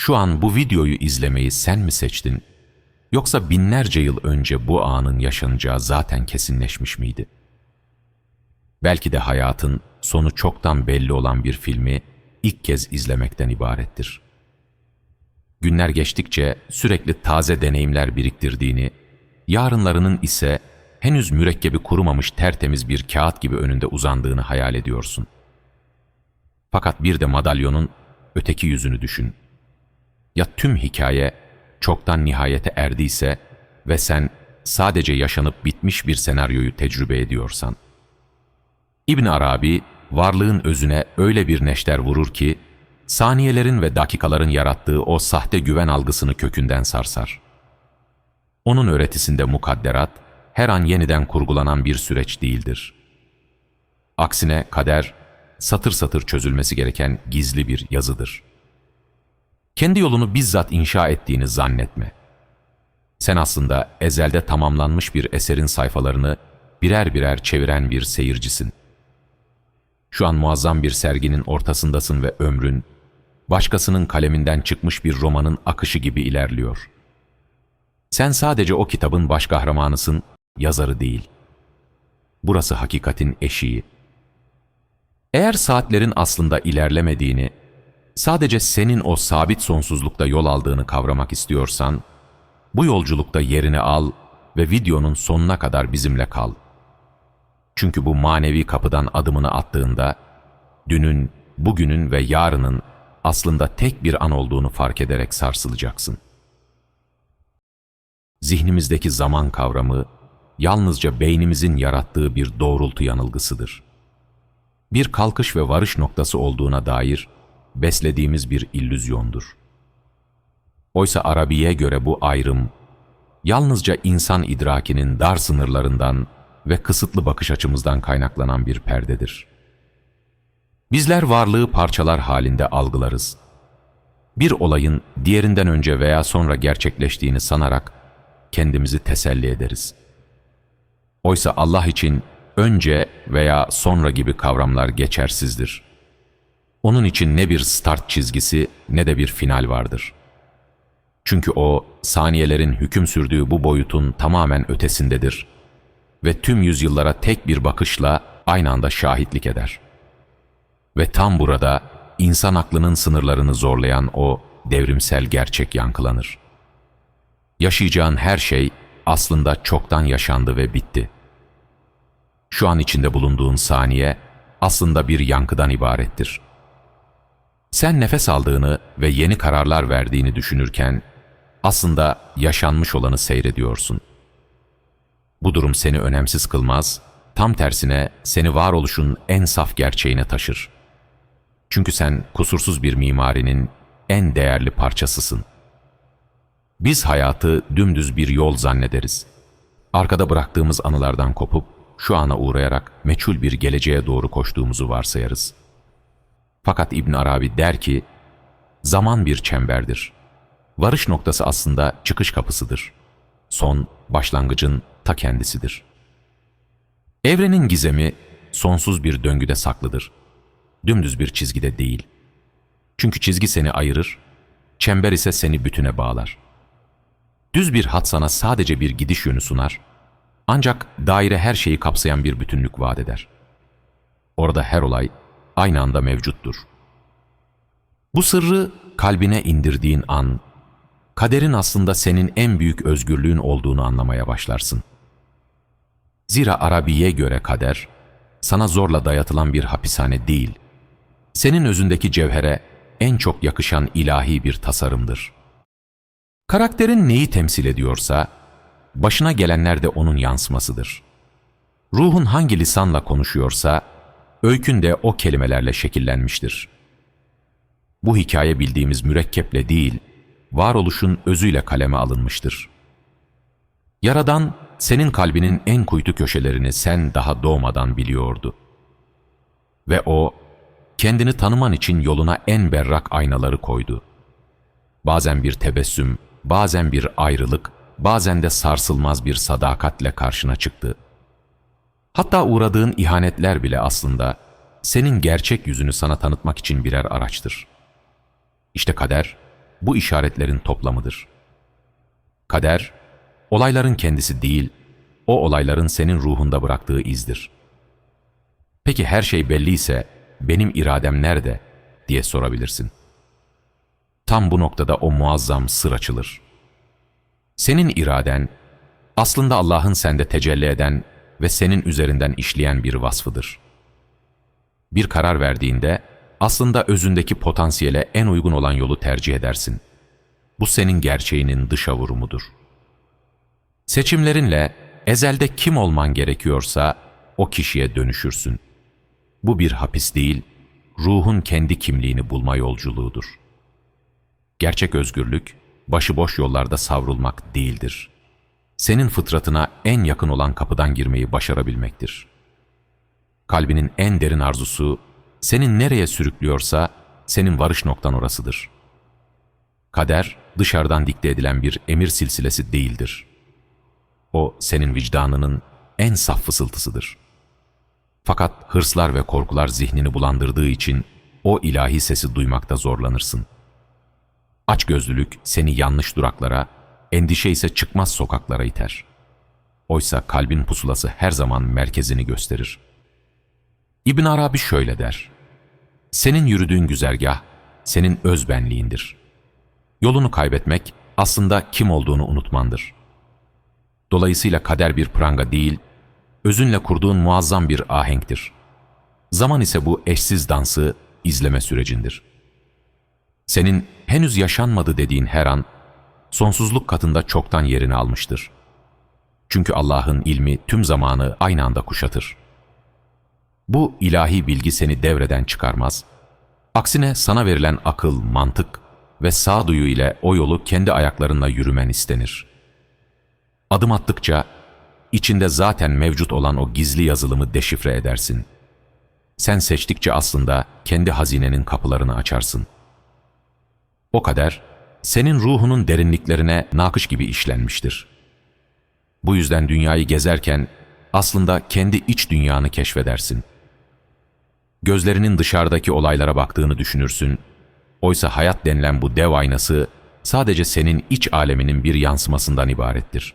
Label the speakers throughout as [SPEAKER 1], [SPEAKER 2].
[SPEAKER 1] Şu an bu videoyu izlemeyi sen mi seçtin? Yoksa binlerce yıl önce bu anın yaşanacağı zaten kesinleşmiş miydi? Belki de hayatın sonu çoktan belli olan bir filmi ilk kez izlemekten ibarettir. Günler geçtikçe sürekli taze deneyimler biriktirdiğini, yarınlarının ise henüz mürekkebi kurumamış tertemiz bir kağıt gibi önünde uzandığını hayal ediyorsun. Fakat bir de madalyonun öteki yüzünü düşün. Ya tüm hikaye çoktan nihayete erdiyse ve sen sadece yaşanıp bitmiş bir senaryoyu tecrübe ediyorsan? İbn Arabi varlığın özüne öyle bir neşter vurur ki saniyelerin ve dakikaların yarattığı o sahte güven algısını kökünden sarsar. Onun öğretisinde mukadderat her an yeniden kurgulanan bir süreç değildir. Aksine kader satır satır çözülmesi gereken gizli bir yazıdır. Kendi yolunu bizzat inşa ettiğini zannetme. Sen aslında ezelde tamamlanmış bir eserin sayfalarını birer birer çeviren bir seyircisin. Şu an muazzam bir serginin ortasındasın ve ömrün, başkasının kaleminden çıkmış bir romanın akışı gibi ilerliyor. Sen sadece o kitabın baş kahramanısın, yazarı değil. Burası hakikatin eşiği. Eğer saatlerin aslında ilerlemediğini, sadece senin o sabit sonsuzlukta yol aldığını kavramak istiyorsan, bu yolculukta yerini al ve videonun sonuna kadar bizimle kal. Çünkü bu manevi kapıdan adımını attığında, dünün, bugünün ve yarının aslında tek bir an olduğunu fark ederek sarsılacaksın. Zihnimizdeki zaman kavramı, yalnızca beynimizin yarattığı bir doğrultu yanılgısıdır. Bir kalkış ve varış noktası olduğuna dair beslediğimiz bir illüzyondur. Oysa Arabi'ye göre bu ayrım, yalnızca insan idrakinin dar sınırlarından ve kısıtlı bakış açımızdan kaynaklanan bir perdedir. Bizler varlığı parçalar halinde algılarız. Bir olayın diğerinden önce veya sonra gerçekleştiğini sanarak kendimizi teselli ederiz. Oysa Allah için önce veya sonra gibi kavramlar geçersizdir. Onun için ne bir start çizgisi ne de bir final vardır. Çünkü o saniyelerin hüküm sürdüğü bu boyutun tamamen ötesindedir ve tüm yüzyıllara tek bir bakışla aynı anda şahitlik eder. Ve tam burada insan aklının sınırlarını zorlayan o devrimsel gerçek yankılanır. Yaşayacağın her şey aslında çoktan yaşandı ve bitti. Şu an içinde bulunduğun saniye aslında bir yankıdan ibarettir. Sen nefes aldığını ve yeni kararlar verdiğini düşünürken aslında yaşanmış olanı seyrediyorsun. Bu durum seni önemsiz kılmaz, tam tersine seni varoluşun en saf gerçeğine taşır. Çünkü sen kusursuz bir mimarinin en değerli parçasısın. Biz hayatı dümdüz bir yol zannederiz. Arkada bıraktığımız anılardan kopup şu ana uğrayarak meçhul bir geleceğe doğru koştuğumuzu varsayarız. Fakat İbn Arabi der ki, zaman bir çemberdir. Varış noktası aslında çıkış kapısıdır. Son, başlangıcın ta kendisidir. Evrenin gizemi sonsuz bir döngüde saklıdır. Dümdüz bir çizgide değil. Çünkü çizgi seni ayırır, çember ise seni bütüne bağlar. Düz bir hat sana sadece bir gidiş yönü sunar, ancak daire her şeyi kapsayan bir bütünlük vaat eder. Orada her olay aynı anda mevcuttur. Bu sırrı kalbine indirdiğin an, kaderin aslında senin en büyük özgürlüğün olduğunu anlamaya başlarsın. Zira Arabi'ye göre kader, sana zorla dayatılan bir hapishane değil, senin özündeki cevhere en çok yakışan ilahi bir tasarımdır. Karakterin neyi temsil ediyorsa, başına gelenler de onun yansımasıdır. Ruhun hangi lisanla konuşuyorsa, öykün de o kelimelerle şekillenmiştir. Bu hikaye bildiğimiz mürekkeple değil, varoluşun özüyle kaleme alınmıştır. Yaradan, senin kalbinin en kuytu köşelerini sen daha doğmadan biliyordu. Ve o, kendini tanıman için yoluna en berrak aynaları koydu. Bazen bir tebessüm, bazen bir ayrılık, bazen de sarsılmaz bir sadakatle karşına çıktı. Hatta uğradığın ihanetler bile aslında senin gerçek yüzünü sana tanıtmak için birer araçtır. İşte kader, bu işaretlerin toplamıdır. Kader, olayların kendisi değil, o olayların senin ruhunda bıraktığı izdir. Peki her şey belliyse benim iradem nerede diye sorabilirsin. Tam bu noktada o muazzam sır açılır. Senin iraden aslında Allah'ın sende tecelli eden ve senin üzerinden işleyen bir vasfıdır. Bir karar verdiğinde aslında özündeki potansiyele en uygun olan yolu tercih edersin. Bu senin gerçeğinin dışa vurumudur. Seçimlerinle ezelde kim olman gerekiyorsa o kişiye dönüşürsün. Bu bir hapis değil, ruhun kendi kimliğini bulma yolculuğudur. Gerçek özgürlük, başıboş yollarda savrulmak değildir. Senin fıtratına en yakın olan kapıdan girmeyi başarabilmektir. Kalbinin en derin arzusu, senin nereye sürüklüyorsa, senin varış noktan orasıdır. Kader, dışarıdan dikte edilen bir emir silsilesi değildir. O, senin vicdanının en saf fısıltısıdır. Fakat hırslar ve korkular zihnini bulandırdığı için o ilahi sesi duymakta zorlanırsın. Açgözlülük seni yanlış duraklara, endişe ise çıkmaz sokaklara iter. Oysa kalbin pusulası her zaman merkezini gösterir. İbn Arabi şöyle der. Senin yürüdüğün güzergah, senin özbenliğindir. Yolunu kaybetmek aslında kim olduğunu unutmandır. Dolayısıyla kader bir pranga değil, özünle kurduğun muazzam bir ahenktir. Zaman ise bu eşsiz dansı izleme sürecindir. Senin henüz yaşanmadı dediğin her an, sonsuzluk katında çoktan yerini almıştır. Çünkü Allah'ın ilmi tüm zamanı aynı anda kuşatır. Bu ilahi bilgi seni devreden çıkarmaz. Aksine sana verilen akıl, mantık ve sağduyu ile o yolu kendi ayaklarınla yürümen istenir. Adım attıkça içinde zaten mevcut olan o gizli yazılımı deşifre edersin. Sen seçtikçe aslında kendi hazinenin kapılarını açarsın. O kader, senin ruhunun derinliklerine nakış gibi işlenmiştir. Bu yüzden dünyayı gezerken aslında kendi iç dünyanı keşfedersin. Gözlerinin dışarıdaki olaylara baktığını düşünürsün. Oysa hayat denilen bu dev aynası sadece senin iç aleminin bir yansımasından ibarettir.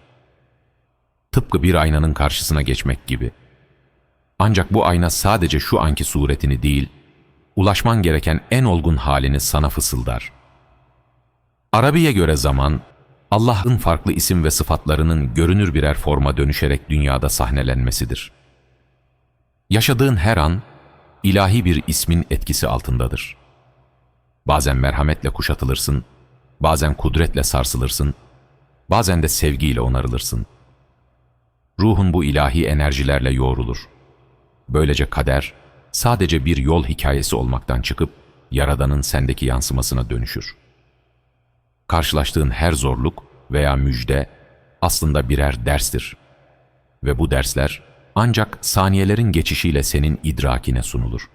[SPEAKER 1] Tıpkı bir aynanın karşısına geçmek gibi. Ancak bu ayna sadece şu anki suretini değil, ulaşman gereken en olgun halini sana fısıldar. Arabiye göre zaman, Allah'ın farklı isim ve sıfatlarının görünür birer forma dönüşerek dünyada sahnelenmesidir. Yaşadığın her an, ilahi bir ismin etkisi altındadır. Bazen merhametle kuşatılırsın, bazen kudretle sarsılırsın, bazen de sevgiyle onarılırsın. Ruhun bu ilahi enerjilerle yoğrulur. Böylece kader, sadece bir yol hikayesi olmaktan çıkıp, Yaradan'ın sendeki yansımasına dönüşür. Karşılaştığın her zorluk veya müjde aslında birer derstir. Ve bu dersler, ancak saniyelerin geçişiyle senin idrakine sunulur.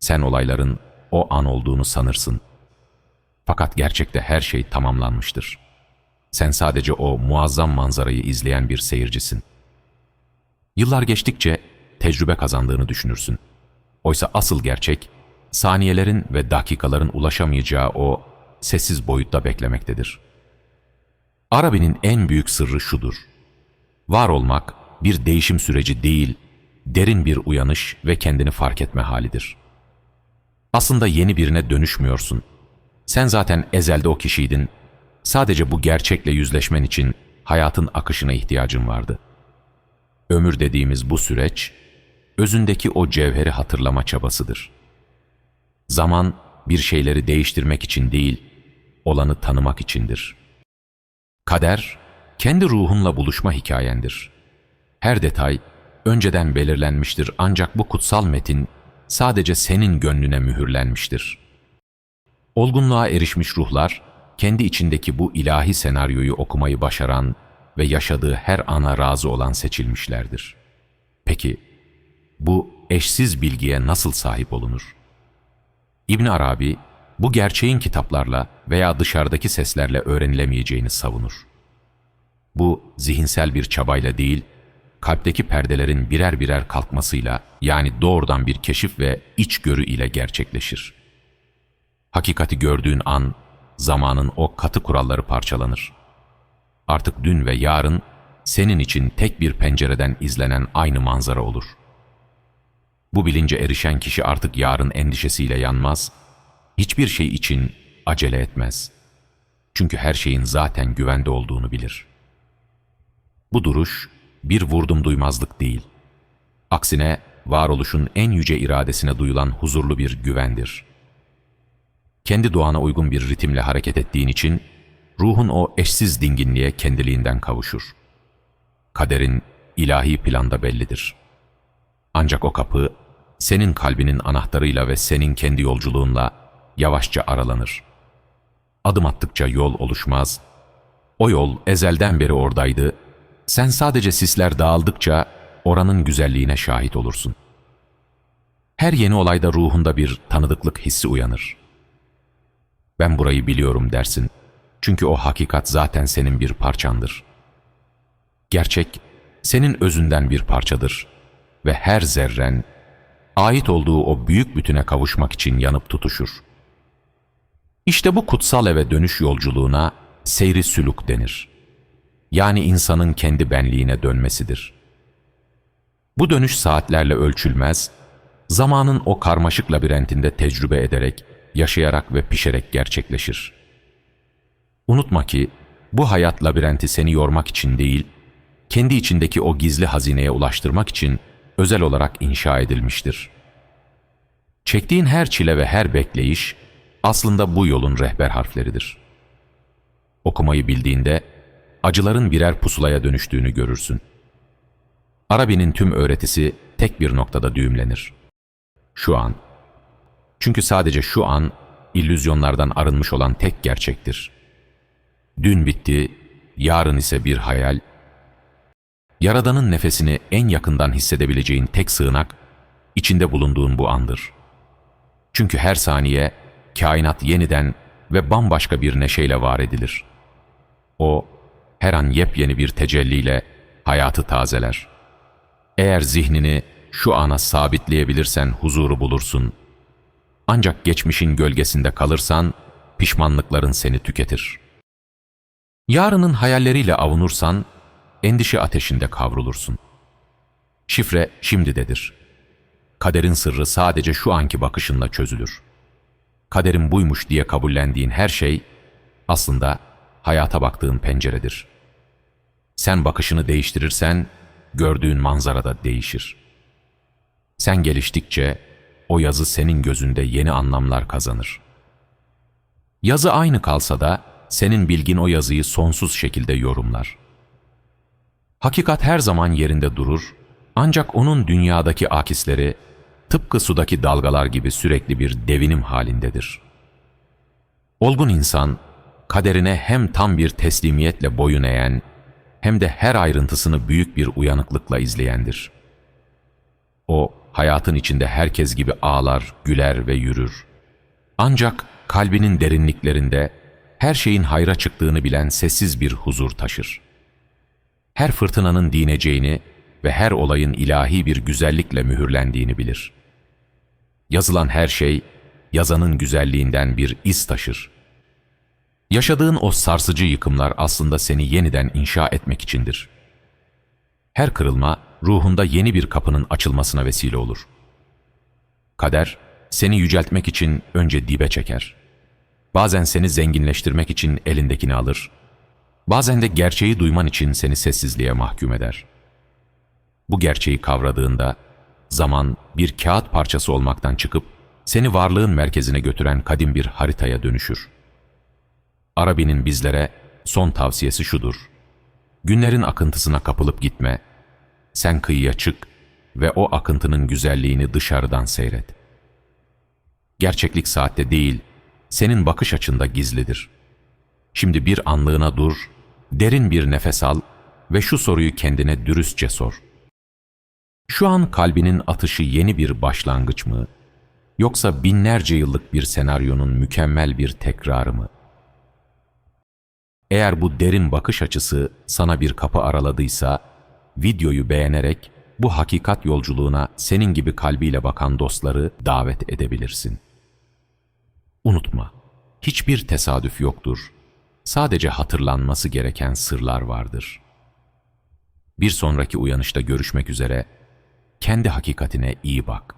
[SPEAKER 1] Sen olayların o an olduğunu sanırsın. Fakat gerçekte her şey tamamlanmıştır. Sen sadece o muazzam manzarayı izleyen bir seyircisin. Yıllar geçtikçe tecrübe kazandığını düşünürsün. Oysa asıl gerçek, saniyelerin ve dakikaların ulaşamayacağı o sessiz boyutta beklemektedir. Arabi'nin en büyük sırrı şudur. Var olmak, bir değişim süreci değil, derin bir uyanış ve kendini fark etme halidir. Aslında yeni birine dönüşmüyorsun. Sen zaten ezelde o kişiydin. Sadece bu gerçekle yüzleşmen için hayatın akışına ihtiyacın vardı. Ömür dediğimiz bu süreç, özündeki o cevheri hatırlama çabasıdır. Zaman bir şeyleri değiştirmek için değil, olanı tanımak içindir. Kader, kendi ruhunla buluşma hikayendir. Her detay önceden belirlenmiştir ancak bu kutsal metin sadece senin gönlüne mühürlenmiştir. Olgunluğa erişmiş ruhlar, kendi içindeki bu ilahi senaryoyu okumayı başaran ve yaşadığı her ana razı olan seçilmişlerdir. Peki, bu eşsiz bilgiye nasıl sahip olunur? İbn Arabi, bu gerçeğin kitaplarla veya dışarıdaki seslerle öğrenilemeyeceğini savunur. Bu, zihinsel bir çabayla değil, kalpteki perdelerin birer birer kalkmasıyla yani doğrudan bir keşif ve içgörü ile gerçekleşir. Hakikati gördüğün an zamanın o katı kuralları parçalanır. Artık dün ve yarın senin için tek bir pencereden izlenen aynı manzara olur. Bu bilince erişen kişi artık yarın endişesiyle yanmaz, hiçbir şey için acele etmez. Çünkü her şeyin zaten güvende olduğunu bilir. Bu duruş bir vurdum duymazlık değil. Aksine varoluşun en yüce iradesine duyulan huzurlu bir güvendir. Kendi doğana uygun bir ritimle hareket ettiğin için ruhun o eşsiz dinginliğe kendiliğinden kavuşur. Kaderin ilahi planda bellidir. Ancak o kapı senin kalbinin anahtarıyla ve senin kendi yolculuğunla yavaşça aralanır. Adım attıkça yol oluşmaz. O yol ezelden beri oradaydı. Sen sadece sisler dağıldıkça oranın güzelliğine şahit olursun. Her yeni olayda ruhunda bir tanıdıklık hissi uyanır. Ben burayı biliyorum dersin. Çünkü o hakikat zaten senin bir parçandır. Gerçek, senin özünden bir parçadır ve her zerren, ait olduğu o büyük bütüne kavuşmak için yanıp tutuşur. İşte bu kutsal eve dönüş yolculuğuna seyri sülük denir. Yani insanın kendi benliğine dönmesidir. Bu dönüş saatlerle ölçülmez, zamanın o karmaşık labirentinde tecrübe ederek, yaşayarak ve pişerek gerçekleşir. Unutma ki bu hayat labirenti seni yormak için değil, kendi içindeki o gizli hazineye ulaştırmak için özel olarak inşa edilmiştir. Çektiğin her çile ve her bekleyiş aslında bu yolun rehber harfleridir. Okumayı bildiğinde acıların birer pusulaya dönüştüğünü görürsün. Arabi'nin tüm öğretisi tek bir noktada düğümlenir. Şu an. Çünkü sadece şu an illüzyonlardan arınmış olan tek gerçektir. Dün bitti, yarın ise bir hayal. Yaradanın nefesini en yakından hissedebileceğin tek sığınak, içinde bulunduğun bu andır. Çünkü her saniye kainat yeniden ve bambaşka bir neşeyle var edilir. O, her an yepyeni bir tecelliyle hayatı tazeler. Eğer zihnini şu ana sabitleyebilirsen huzuru bulursun. Ancak geçmişin gölgesinde kalırsan pişmanlıkların seni tüketir. Yarının hayalleriyle avunursan endişe ateşinde kavrulursun. Şifre şimdidedir. Kaderin sırrı sadece şu anki bakışınla çözülür. Kaderin buymuş diye kabullendiğin her şey aslında hayata baktığın penceredir. Sen bakışını değiştirirsen gördüğün manzara da değişir. Sen geliştikçe o yazı senin gözünde yeni anlamlar kazanır. Yazı aynı kalsa da senin bilgin o yazıyı sonsuz şekilde yorumlar. Hakikat her zaman yerinde durur ancak onun dünyadaki akisleri tıpkı sudaki dalgalar gibi sürekli bir devinim halindedir. Olgun insan, kaderine hem tam bir teslimiyetle boyun eğen, hem de her ayrıntısını büyük bir uyanıklıkla izleyendir. O, hayatın içinde herkes gibi ağlar, güler ve yürür. Ancak kalbinin derinliklerinde her şeyin hayra çıktığını bilen sessiz bir huzur taşır. Her fırtınanın dineceğini ve her olayın ilahi bir güzellikle mühürlendiğini bilir. Yazılan her şey, yazanın güzelliğinden bir iz taşır. Yaşadığın o sarsıcı yıkımlar aslında seni yeniden inşa etmek içindir. Her kırılma, ruhunda yeni bir kapının açılmasına vesile olur. Kader, seni yüceltmek için önce dibe çeker. Bazen seni zenginleştirmek için elindekini alır. Bazen de gerçeği duyman için seni sessizliğe mahkum eder. Bu gerçeği kavradığında, zaman bir kağıt parçası olmaktan çıkıp, seni varlığın merkezine götüren kadim bir haritaya dönüşür. Arabi'nin bizlere son tavsiyesi şudur. Günlerin akıntısına kapılıp gitme, sen kıyıya çık ve o akıntının güzelliğini dışarıdan seyret. Gerçeklik saatte değil, senin bakış açında gizlidir. Şimdi bir anlığına dur, derin bir nefes al ve şu soruyu kendine dürüstçe sor. Şu an kalbinin atışı yeni bir başlangıç mı, yoksa binlerce yıllık bir senaryonun mükemmel bir tekrarı mı? Eğer bu derin bakış açısı sana bir kapı araladıysa, videoyu beğenerek bu hakikat yolculuğuna senin gibi kalbiyle bakan dostları davet edebilirsin. Unutma, hiçbir tesadüf yoktur. Sadece hatırlanması gereken sırlar vardır. Bir sonraki uyanışta görüşmek üzere. Kendi hakikatine iyi bak.